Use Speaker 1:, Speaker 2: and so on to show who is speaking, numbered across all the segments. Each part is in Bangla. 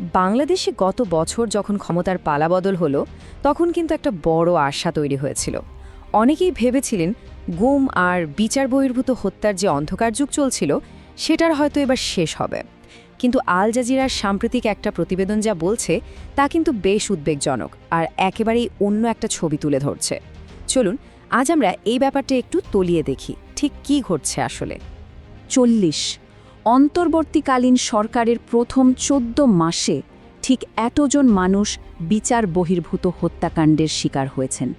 Speaker 1: বাংলাদেশে গত বছর যখন ক্ষমতার পালাবদল হলো, তখন কিন্তু একটা বড় আশা তৈরি হয়েছিল। অনেকেই ভেবেছিলেন গুম আর বিচার বহির্ভূত হত্যার যে অন্ধকার যুগ চলছিল, সেটার হয়তো এবার শেষ হবে। কিন্তু আল জাজিরার সাম্প্রতিক একটা প্রতিবেদন যা বলছে, তা কিন্তু বেশ উদ্বেগজনক আর একেবারেই অন্য একটা ছবি তুলে ধরছে। চলুন, আজ আমরা এই ব্যাপারটা একটু তলিয়ে দেখি, ঠিক কি ঘটছে আসলে?
Speaker 2: চল্লিশ অন্তর্বর্তীকালীন সরকারের প্রথম চোদ্দ মাসে ঠিক এতজন মানুষ বিচার বহির্ভূত হত্যাকাণ্ডের শিকার হয়েছেন।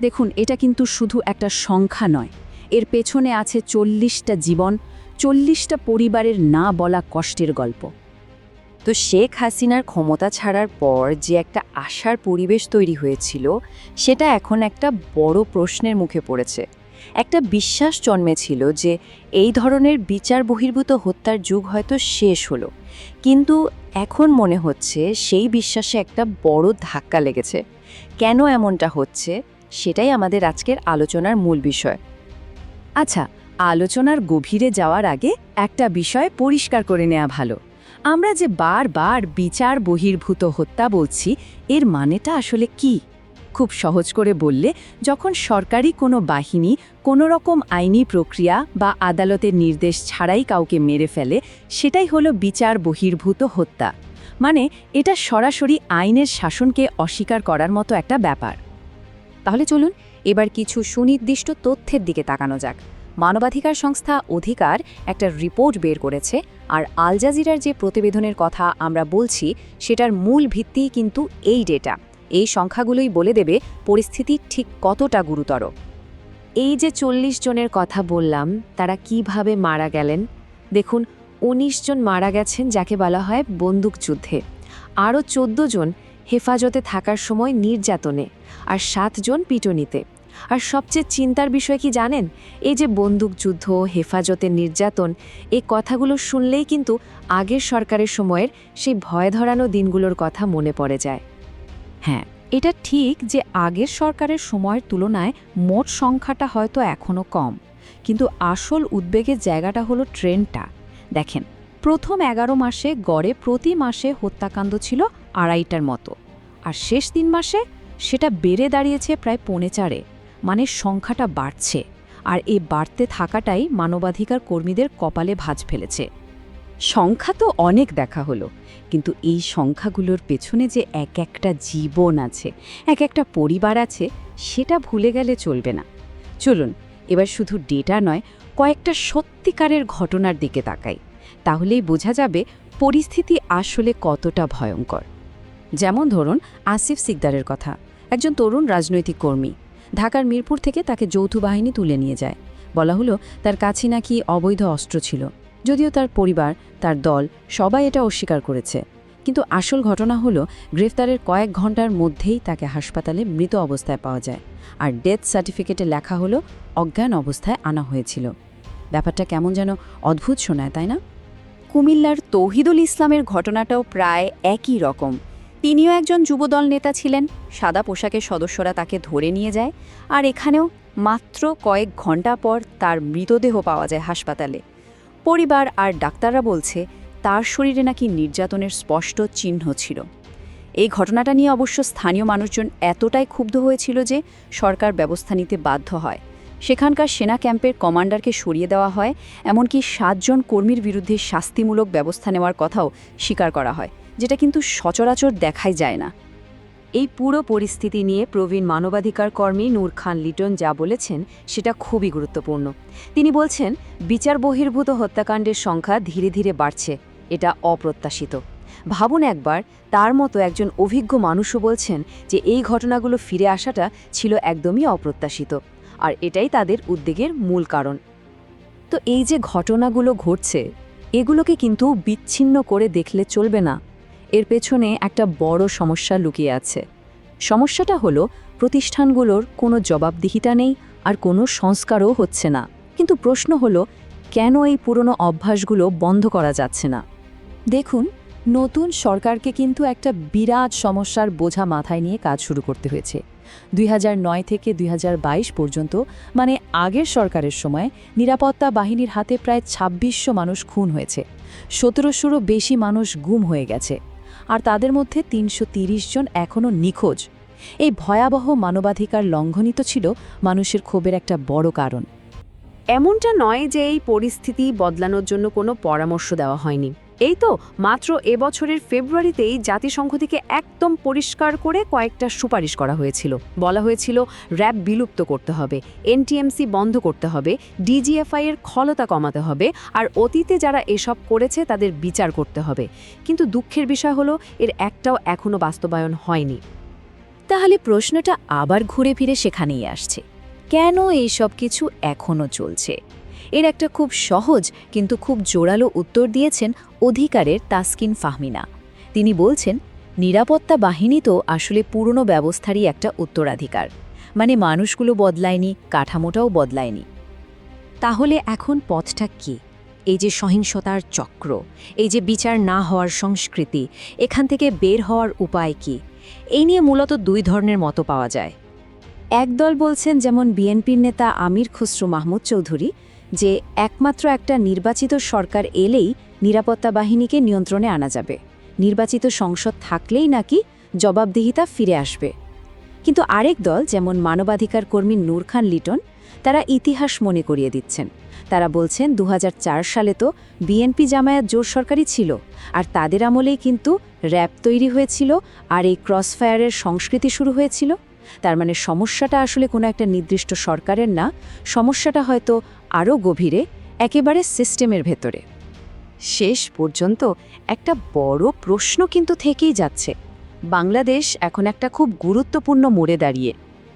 Speaker 2: দেখুন, এটা কিন্তু শুধু একটা সংখ্যা নয়। এর পেছনে আছে চল্লিশটা জীবন, চল্লিশটা পরিবারের না বলা কষ্টের গল্প।
Speaker 1: তো শেখ হাসিনার ক্ষমতা ছাড়ার পর যে একটা আশার পরিবেশ তৈরি হয়েছিল, সেটা এখন একটা বড় প্রশ্নের মুখে পড়েছে। একটা বিশ্বাস জন্মেছিল যে এই ধরনের বিচার বহির্ভূত হত্যার যুগ হয়তো শেষ হলো। কিন্তু এখন মনে হচ্ছে সেই বিশ্বাসে একটা বড় ধাক্কা লেগেছে। কেন এমনটা হচ্ছে? সেটাই আমাদের আজকের আলোচনার মূল বিষয়।
Speaker 2: আচ্ছা আলোচনার গভীরে যাওয়ার আগে একটা বিষয় পরিষ্কার করে নেওয়া ভালো। আমরা যে বারবার বিচার বহির্ভূত হত্যা বলছি, এর মানেটা আসলে কি? খুব সহজ করে বললে, যখন সরকারি কোনো বাহিনী কোনো রকম আইনি প্রক্রিয়া বা আদালতের নির্দেশ ছাড়াই কাউকে মেরে ফেলে, সেটাই হলো বিচার বহির্ভূত হত্যা। মানে এটা সরাসরি আইনের শাসনকে অস্বীকার করার মতো একটা ব্যাপার।
Speaker 1: তাহলে চলুন, এবার কিছু সুনির্দিষ্ট তথ্যের দিকে তাকানো যাক। মানবাধিকার সংস্থা অধিকার একটা রিপোর্ট বের করেছে, আর আল জাজিরার যে প্রতিবেদনের কথা আমরা বলছি, সেটার মূল ভিত্তি কিন্তু এই ডেটা। এই সংখ্যাগুলোই বলে দেবে পরিস্থিতি ঠিক কতটা গুরুতর। এই যে চল্লিশ জনের কথা বললাম, তারা কীভাবে মারা গেলেন? দেখুন ১৯ জন মারা গেছেন যাকে বলা হয় বন্দুকযুদ্ধে আরও চোদ্দ জন হেফাজতে থাকার সময় নির্যাতনে আর সাতজন পিটুনিতে। আর সবচেয়ে চিন্তার বিষয় কি জানেন? এই যে বন্দুকযুদ্ধ হেফাজতে নির্যাতন, এই কথাগুলো শুনলেই কিন্তু আগের সরকারের সময়ের সেই ভয় ধরানো দিনগুলোর কথা মনে পড়ে যায়।
Speaker 2: হ্যাঁ এটা ঠিক যে আগের সরকারের সময়ের তুলনায় মোট সংখ্যাটা হয়তো এখনও কম। কিন্তু আসল উদ্বেগের জায়গাটা হলো ট্রেনটা। দেখেন, প্রথম এগারো মাসে গড়ে প্রতি মাসে হত্যাকাণ্ড ছিল আড়াইটার মতো। আর শেষ তিন মাসে সেটা বেড়ে দাঁড়িয়েছে প্রায় পৌনে চারে। মানে সংখ্যাটা বাড়ছে। আর এই বাড়তে থাকাটাই মানবাধিকার কর্মীদের কপালে ভাঁজ ফেলেছে। সংখ্যা তো অনেক দেখা হলো, কিন্তু এই সংখ্যাগুলোর পেছনে যে এক একটা জীবন আছে, এক একটা পরিবার আছে, সেটা ভুলে গেলে চলবে না। চলুন, এবার শুধু ডেটা নয়, কয়েকটা সত্যিকারের ঘটনার দিকে তাকাই। তাহলেই বোঝা যাবে পরিস্থিতি আসলে কতটা ভয়ঙ্কর। যেমন ধরুন, আসিফ সিকদারের কথা। একজন তরুণ রাজনৈতিক কর্মী। ঢাকার মিরপুর থেকে তাকে যৌথ বাহিনী তুলে নিয়ে যায়। বলা হলো, তার কাছে নাকি অবৈধ অস্ত্র ছিল। যদিও তার পরিবার, তার দল, সবাই এটা অস্বীকার করেছে। কিন্তু আসল ঘটনা হলো, গ্রেফতারের কয়েক ঘণ্টার মধ্যেই তাকে হাসপাতালে মৃত অবস্থায় পাওয়া যায়। আর ডেথ সার্টিফিকেটে লেখা হলো, অজ্ঞান অবস্থায় আনা হয়েছিল। ব্যাপারটা কেমন যেন অদ্ভুত শোনায়, তাই না?
Speaker 1: কুমিল্লার তৌহিদুল ইসলামের ঘটনাটাও প্রায় একই রকম। তিনিও একজন যুবদল নেতা ছিলেন, সাদা পোশাকের সদস্যরা তাকে ধরে নিয়ে যায়, আর এখানেও মাত্র কয়েক ঘণ্টা পর তার মৃতদেহ পাওয়া যায় হাসপাতালে। পরিবার আর ডাক্তাররা বলছে, তার শরীরে নাকি নির্যাতনের স্পষ্ট চিহ্ন ছিল। এই ঘটনাটা নিয়ে অবশ্য স্থানীয় মানুষজন এতটাই ক্ষুব্ধ হয়েছিল যে সরকার ব্যবস্থা নিতে বাধ্য হয়। সেখানকার সেনা ক্যাম্পের কমান্ডারকে সরিয়ে দেওয়া হয়, এমনকি সাতজন কর্মীর বিরুদ্ধে শাস্তিমূলক ব্যবস্থা নেওয়ার কথাও স্বীকার করা হয়, যেটা কিন্তু সচরাচর দেখাই যায় না। এই পুরো পরিস্থিতি নিয়ে প্রবীণ মানবাধিকার কর্মী নূর খান লিটন যা বলেছেন সেটা খুবই গুরুত্বপূর্ণ। তিনি বলছেন, বিচার বহির্ভূত হত্যাকাণ্ডের সংখ্যা ধীরে ধীরে বাড়ছে, এটা অপ্রত্যাশিত। ভাবুন একবার, তার মতো একজন অভিজ্ঞ মানুষও বলছেন যে এই ঘটনাগুলো ফিরে আসাটা ছিল একদমই অপ্রত্যাশিত, আর এটাই তাদের উদ্বেগের মূল কারণ। তো এই যে ঘটনাগুলো ঘটছে, এগুলোকে কিন্তু বিচ্ছিন্ন করে দেখলে চলবে না। এর পেছনে একটা বড় সমস্যা লুকিয়ে আছে। সমস্যাটা হলো, প্রতিষ্ঠানগুলোর কোনো জবাবদিহিতা নেই আর কোনো সংস্কারও হচ্ছে না। কিন্তু প্রশ্ন হলো, কেন এই পুরনো অভ্যাসগুলো বন্ধ করা যাচ্ছে না? দেখুন, নতুন সরকারকে কিন্তু একটা বিরাট সমস্যার বোঝা মাথায় নিয়ে কাজ শুরু করতে হয়েছে। দুই হাজার নয় থেকে দুই হাজার বাইশ পর্যন্ত মানে আগের সরকারের সময়, নিরাপত্তা বাহিনীর হাতে প্রায় ছাব্বিশশো মানুষ খুন হয়েছে। সতেরোশোরও বেশি মানুষ গুম হয়ে গেছে।
Speaker 2: আর তাদের মধ্যে তিনশো জন এখনও নিখোঁজ। এই ভয়াবহ মানবাধিকার লঙ্ঘনিত ছিল মানুষের ক্ষোভের একটা বড় কারণ।
Speaker 3: এমনটা নয় যে এই পরিস্থিতি বদলানোর জন্য কোনো পরামর্শ দেওয়া হয়নি। এই তো মাত্র এবছরের ফেব্রুয়ারিতেই জাতিসংঘ থেকে একদম পরিষ্কার করে কয়েকটা সুপারিশ করা হয়েছিল। বলা হয়েছিল, র্যাব বিলুপ্ত করতে হবে, এনটিএমসি বন্ধ করতে হবে, ডিজিএফআই এর ক্ষলতা কমাতে হবে, আর অতীতে যারা এসব করেছে তাদের বিচার করতে হবে। কিন্তু দুঃখের বিষয় হলো, এর একটাও এখনও বাস্তবায়ন হয়নি।
Speaker 2: তাহলে প্রশ্নটা আবার ঘুরে ফিরে সেখানেই আসছে। কেন এই সব কিছু এখনও চলছে? এর একটা খুব সহজ কিন্তু খুব জোরালো উত্তর দিয়েছেন অধিকারের তাসকিন ফাহমিনা। তিনি বলছেন, নিরাপত্তা বাহিনী তো আসলে পুরনো ব্যবস্থারই একটা উত্তরাধিকার। মানে মানুষগুলো বদলায়নি, কাঠামোটাও বদলায়নি। তাহলে এখন পথটা কি? এই যে সহিংসতার চক্র, এই যে বিচার না হওয়ার সংস্কৃতি, এখান থেকে বের হওয়ার উপায় কি? এই নিয়ে মূলত দুই ধরনের মতো পাওয়া যায়। একদল বলছেন যেমন বিএনপির নেতা আমির খুসরু মাহমুদ চৌধুরী যে একমাত্র একটা নির্বাচিত সরকার এলেই নিরাপত্তা বাহিনীকে নিয়ন্ত্রণে আনা যাবে। নির্বাচিত সংসদ থাকলেই নাকি জবাবদিহিতা ফিরে আসবে। কিন্তু আরেক দল, যেমন মানবাধিকার কর্মী নূর খান লিটন, তারা ইতিহাস মনে করিয়ে দিচ্ছেন। তারা বলছেন দু হাজার চার সালে তো বিএনপি জামায়াত জোর সরকারই ছিল, আর তাদের আমলেই কিন্তু র্যাব তৈরি হয়েছিল, আর এই ক্রসফায়ারের সংস্কৃতি শুরু হয়েছিল। তার মানে সমস্যাটা আসলে কোনো একটা নির্দিষ্ট সরকারের না, সমস্যাটা হয়তো আরও গভীরে, একেবারে সিস্টেমের ভেতরে। শেষ পর্যন্ত একটা বড় প্রশ্ন কিন্তু থেকেই যাচ্ছে। বাংলাদেশ এখন একটা খুব গুরুত্বপূর্ণ মোড়ে দাঁড়িয়ে।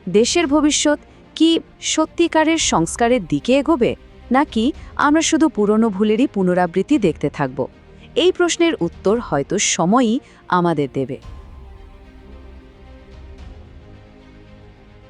Speaker 2: দেশের ভবিষ্যৎ কি সত্যিকারের সংস্কারের দিকে এগোবে, নাকি আমরা শুধু পুরনো ভুলেরই পুনরাবৃত্তি দেখতে থাকব? এই প্রশ্নের উত্তর হয়তো সময়ই আমাদের দেবে।